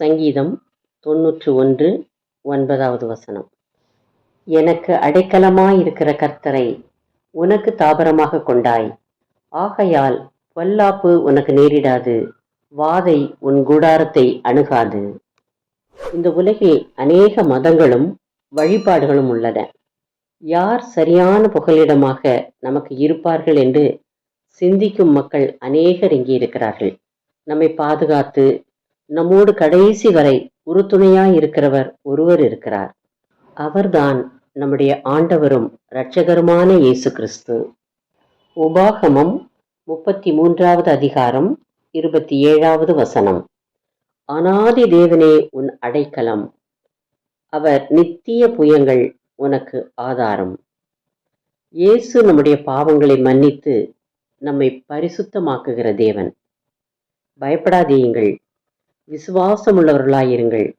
சங்கீதம் தொன்னூற்று ஒன்று ஒன்பதாவது வசனம். எனக்கு அடைக்கலமாயிருக்கிற கர்த்தரை உனக்கு தாபரமாக கொண்டாய். ஆகையால் பொல்லாப்பு உனக்கு நேரிடாது வாதை உன் கூடாரத்தை அணுகாது. இந்த உலகில் அநேக மதங்களும் வழிபாடுகளும் உள்ளன. யார் சரியான புகலிடமாக நமக்கு இருப்பார்கள் என்று சிந்திக்கும் மக்கள் அநேகர் இங்கே இருக்கிறார்கள். நம்மை பாதுகாத்து நம்மோடு கடைசி வரை உறுதுணையாய் இருக்கிறவர் ஒருவர் இருக்கிறார். அவர்தான் நம்முடைய ஆண்டவரும் இரட்சகருமான இயேசு கிறிஸ்து. உபாகமம் முப்பத்தி மூன்றாவது அதிகாரம் இருபத்தி ஏழாவது வசனம். அனாதி தேவனே உன் அடைக்கலம். அவர் நித்திய புயங்கள் உனக்கு ஆதாரம். இயேசு நம்முடைய பாவங்களை மன்னித்து நம்மை பரிசுத்தமாக்குகிற தேவன். பயப்படாதீங்கள். விசுவாசமுள்ளவர்களாயிருங்கள்.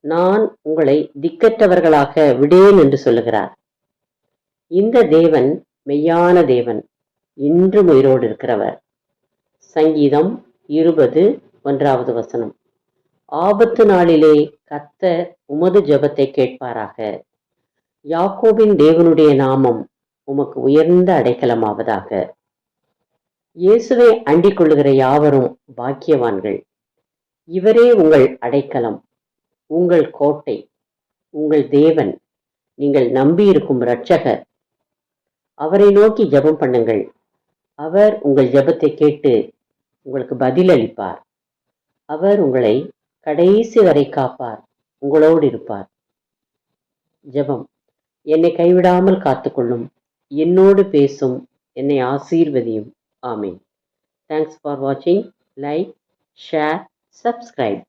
நான் உங்களை திக்கற்றவர்களாக விடேன் என்று சொல்லுகிறார். இந்த தேவன் மெய்யான தேவன் இன்றும் உயிரோடு இருக்கிறவர். சங்கீதம் இருபது ஒன்றாவது வசனம். ஆபத்து நாளிலே கத்தர் உமது ஜபத்தை கேட்பாராக. யாக்கோபின் தேவனுடைய நாமம் உமக்கு உயர்ந்த அடைக்கலமாவதாக. இயேசுவை அண்டிக் கொள்ளுகிற யாவரும் பாக்கியவான்கள். இவரே உங்கள் அடைக்கலம் உங்கள் கோட்டை உங்கள் தேவன் நீங்கள் நம்பியிருக்கும் இரட்சகர். அவரை நோக்கி ஜெபம் பண்ணுங்கள். அவர் உங்கள் ஜெபத்தை கேட்டு உங்களுக்கு பதிலளிப்பார். அவர் உங்களை கடைசி வரை காப்பார் உங்களோடு இருப்பார். ஜெபம் என்னை கைவிடாமல் காத்துக்கொள்ளும் என்னோடு பேசும் என்னை ஆசீர்வதியும். ஆமீன். தேங்க்ஸ் ஃபார் வாட்சிங் லைக் ஷேர் subscribe.